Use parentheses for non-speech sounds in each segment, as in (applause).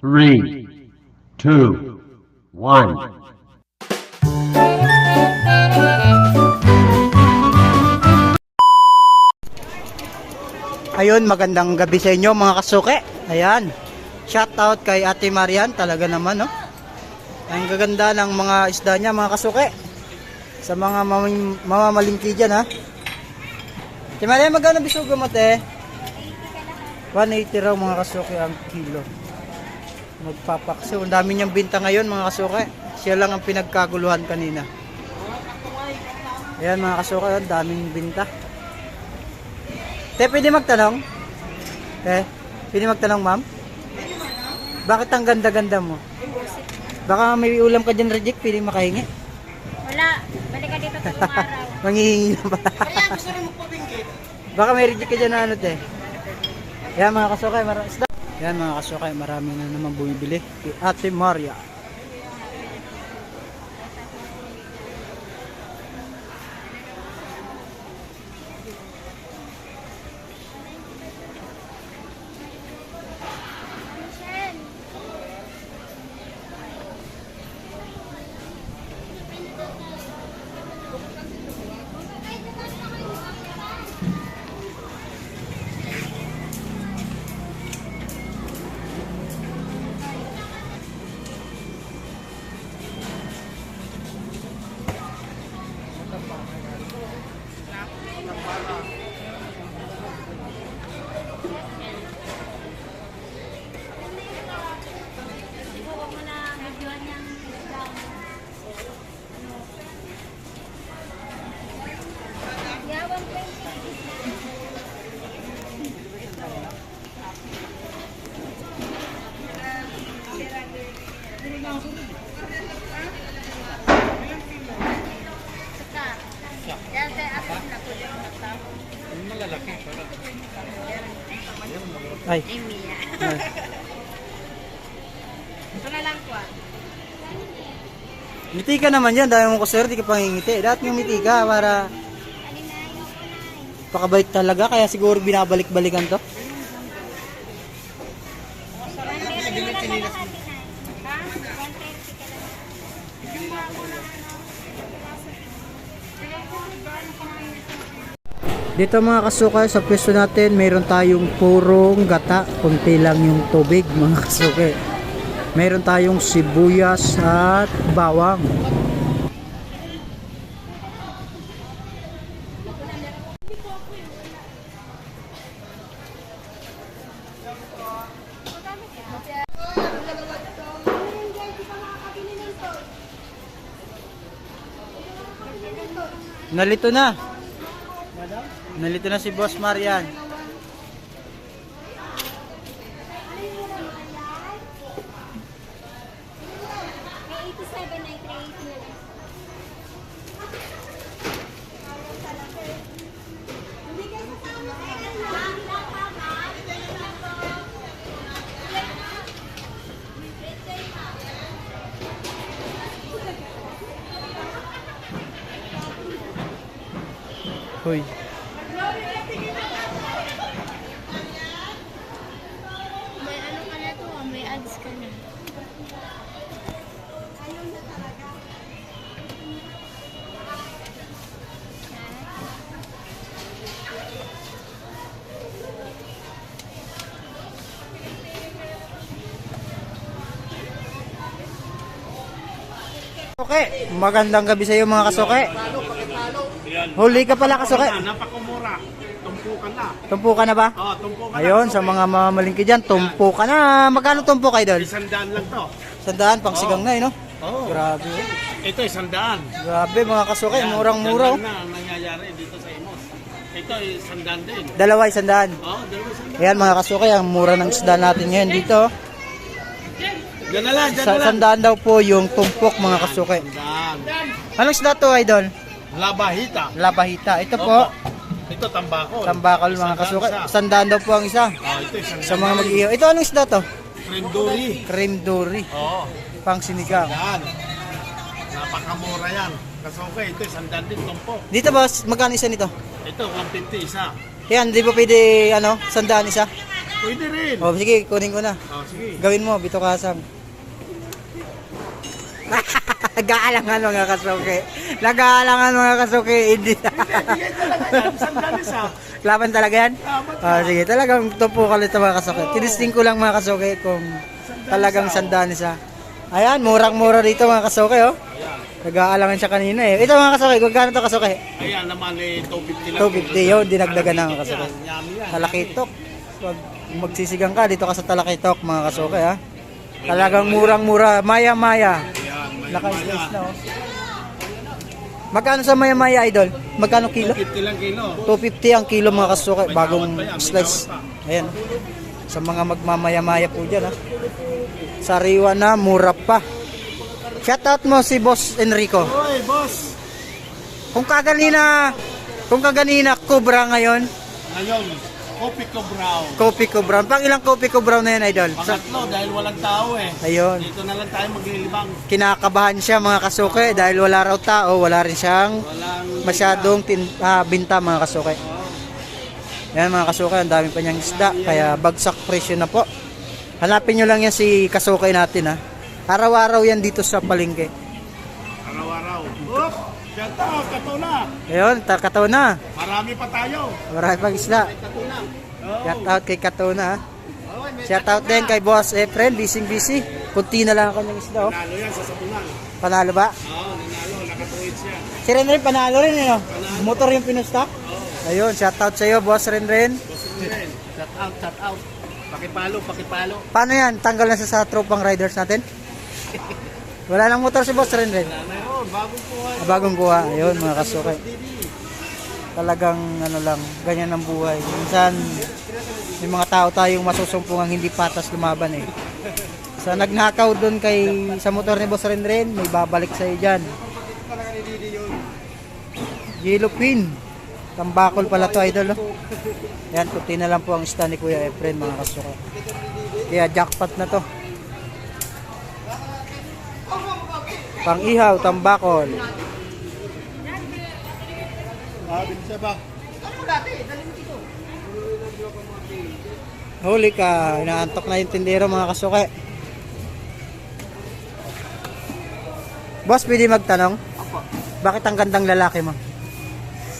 three, two, one. Ayun, magandang gabi sa inyo mga kasuke. Ayan. Shout out kay Ate Marian, talaga naman, no? Ang gaganda ng mga isda niya, mga kasuke. Sa mga mamam- mamamalingki dyan, ha? Ate Marian, magkano bisugo mo, te? 180 raw mga kasuke ang kilo. Magpapakso. Ang dami niyang binta ngayon, mga kasuke. Siya lang ang pinagkaguluhan kanina. Ayan, mga kasuke, ang daming binta. Te, pwede magtanong? Te, pwede magtanong, ma'am? Bakit ang ganda-ganda mo? Baka may ulam ka dyan, Rejek, pwede makahingi. Wala. Balik ka dito tatlong araw. (laughs) Manghihingi na ba? Baka may reject ka dyan na ano, te. Yan mga kasukay, marami Yan mga kasukay, marami na naman bumibili. Kay Ate Maria. Ay, Ay, Mia. ay. Ito na lang po ah. ngiti ka naman yan. Dahil mo ko sir, di ka pangingiti. Dapat yung ngiti ka para pakabait talaga. Kaya siguro binabalik-balikan to. Dito mga kasukay sa pwesto natin, mayroon tayong purong gata, kunti lang yung tubig mga kasukay. Mayroon tayong sibuyas at bawang. Nalito na. Nalito na si Boss Marian. May 87 na 380 na lang. Hoy. Okay, magandang gabi sa iyo mga kasuke. Huli ka pala kasuke. Napakumura. Tumpukan na. Tumpo ka na ba? Oh, tumpukan Ayun, sa mga mamalingki dyan, tumpo ka na. Magkano tumpo kayo doon? Isang daan lang to. Sandaan, pang sigang na eh, no? Oh. Grabe. Ito isang daan. Grabe mga kasuke, murang-mura. oh. Ganun na ang nangyayari dito sa Imos. Ito isang daan din. Dalawa, sandaan. Oh, dalawa isang daan. Ayan mga kasuke, ang mura ng isda natin ngayon dito. Diyan na lang, diyan Sa lang. sandaan daw po yung tumpok mga kasuke. Anong isda to, idol? Labahita. Labahita. Ito po, Opo. Ito tambako. tambakal mga kasuke. Sandaan daw po ang isa. Oh, ito isang Sa mga mag-iyo. Ito anong isda to? Renduri. Cream dory. Oh, Pang sinigang. daan. Napakamura yan. Kasi okay, ito isang daan din tumpo. Dito boss, magkano isa nito? Ito, 150 isa. Yan, di ba pwede, ano, sandaan isa? Pwede rin. O sige, kunin ko na. Oh, sige. Gawin mo, Bito Kasang. Nag-aalangan mga kasuke. Nag-aalangan mga kasuke. Hindi. Laban talaga yan? Ah, sige, talagang tupo ka ulit mga kasuke. Tinisting ko lang mga kasuke kung talagang sandaan isa. Ayan, murang-mura dito mga kasuke, oh. Nag-aalangan siya kanina eh. Ito mga kasuke, kung gano'n to kasuke? Ayan naman eh, 250 lang. 250 yun, dinagdagan na mga kasuke. Talakitok. Pag magsisigang ka dito ka sa Talakitok mga kasuke ha. Talagang murang-mura, maya-maya. Naka-slice na oh. Magkano sa maya-maya idol? Magkano kilo? 250 lang kilo. 250 ang kilo mga kasuke, May bagong slice. Ayan. Sa mga magmamaya-maya po dyan ha. Sariwa na, mura pa. Shoutout mo si Boss Enrico. Hoy, boss. Kung kaganina, kung kaganina, Cobra ngayon, Ngayon, Kopi ko brown. Kopi ko brown. Pang ilang kopi ko brown na yan, idol? Pangatlo, dahil walang tao eh. ayun. Dito na lang tayo maglilibang. Kinakabahan siya mga kasuke dahil wala raw tao, wala rin siyang Walang... masyadong tin, ah, binta mga kasuke. Yan mga kasuke, ang dami pa niyang isda, kaya bagsak presyo na po. Hanapin nyo lang yan si kasuke natin ha. Araw-araw yan dito sa palengke. Araw-araw. Oop! Shout out, katuna. Ayun, takataw na. Marami pa tayo. Marami pang isda. Katuna. Shout out kay Katuna ha. Shout out din kay Boss Efren, busy busy. Kunti na lang ang kanyang isda oh. Nalo yan sa sapunan. Panalo ba? Oo, nanalo. Nakatuwid siya. Si Renren panalo rin eh, no? Motor yung pinustock. Ayun, shout out sa iyo, Boss Renren. Boss Ren. Shout out, shout out. Pakipalo, pakipalo. Paano yan? Tanggal na siya sa tropang riders natin? (laughs) Wala nang motor si Boss Renren. Meron, bagong buhay. Ah, Bagong kuha. Ayun, mga kasukay. Talagang ano lang, ganyan ang buhay. Minsan, may mga tao tayong masusumpungang hindi patas lumaban eh. Sa nagnakaw doon kay sa motor ni Boss Renren, may babalik sa iyo diyan. Yellow pin. Tambakol pala to idol. Oh. Yan, puti na lang po ang ista ni Kuya Efren mga kasuka. Kaya jackpot na to. Pang ihaw, tambakol. Ah, bisa ba? Huli ka, inaantok na yung tindero mga kasuke. Boss, pwede magtanong? Bakit ang gandang lalaki mo?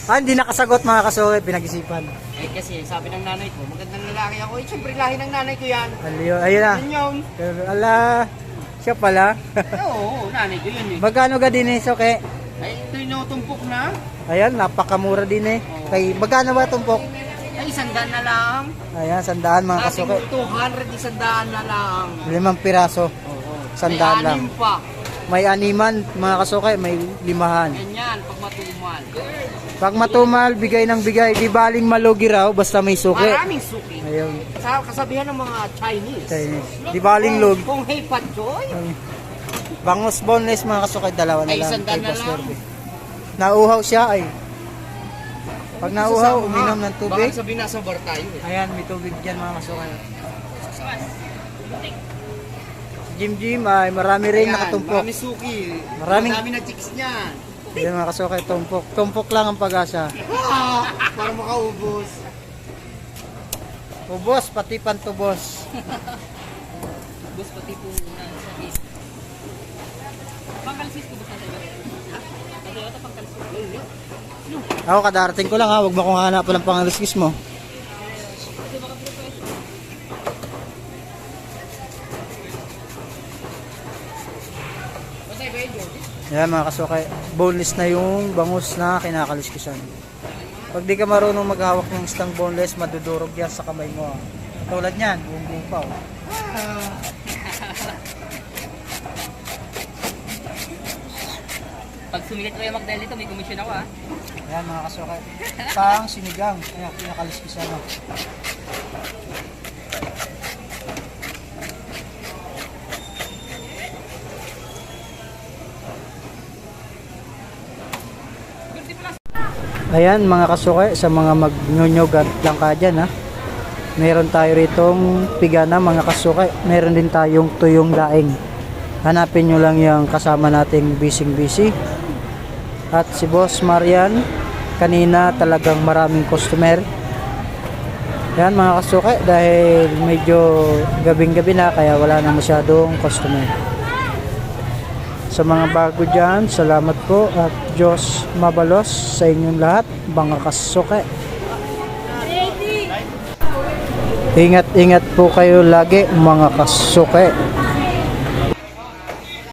Ah, hindi nakasagot mga kasuke, pinag-isipan. Eh kasi sabi ng nanay ko, magandang lalaki ako. Eh syempre lahi ng nanay ko yan. Aliyo, ayun na. Yan yun. Ala, siya pala. Eh, Oo, nanay ko yun eh. Magkano ga din eh, suke? Ay, ito yung tumpok na. Ayan, napakamura din eh. Kay, magkano ba tumpok? Ay, sandaan na lang. Ayan, sandaan mga Ating kasuke. 200 isandaan na lang. Limang piraso. Oo. Sandaan May lang. anim pa. May animan, mga kasuke, may limahan. Ganyan, pag matumal. Pag matumal, bigay ng bigay. Di baling malugi raw, basta may suki. Maraming suki. Ayun, Sa kasabihan ng mga Chinese. Chinese. Di baling log. Kung hey patchoy, Bangus boneless mga kasukay, dalawa na Ay, lang. sandal kay na lang. Nauhaw siya ay. Pag nauhaw, Sasama. uminom ng tubig. Baka sabihin nasa bar tayo eh. Ayan, may tubig dyan mga kasukay. Jim Jim ay marami rin Ayan, nakatumpok. Marami suki. Maraming- Marami na chicks niyan. Ayan mga kasukay, tumpok. Tumpok lang ang pag-asa. Ah, (laughs) para makaubos. Ubos, pati pantubos. Bus pati po na sa is. Pangkalsis ko ba sa tayo? Sa tayo pangkalsis. Ako kadarating ko lang ha, huwag mo kong hanapan ng pangaliskis mo. Basta ba yun, Jordi? Yan mga kasukay, boneless na yung bangus na kinakaliskisan. Pag di ka marunong maghawak ng istang boneless, madudurog yan sa kamay mo. ah. Katulad niyan, buong buong pa. Oh. (laughs) Pag sumigat ko yung Magdal dito, may komisyon ako ah. Ayan mga kasukay. Pang sinigang, ayan, kinakaliskisan mo. Ayan mga kasukay, sa mga magnyonyog at langka dyan ha. Meron tayo ritong pigana mga kasukay. Meron din tayong tuyong daing. Hanapin nyo lang yung kasama nating bising busy. At si Boss Marian, kanina talagang maraming customer. Yan mga kasuke, dahil medyo gabing-gabi na kaya wala na masyadong customer. Sa mga bago dyan, salamat po at Diyos mabalos sa inyong lahat, mga kasuke. Ingat-ingat po kayo lagi mga kasuke.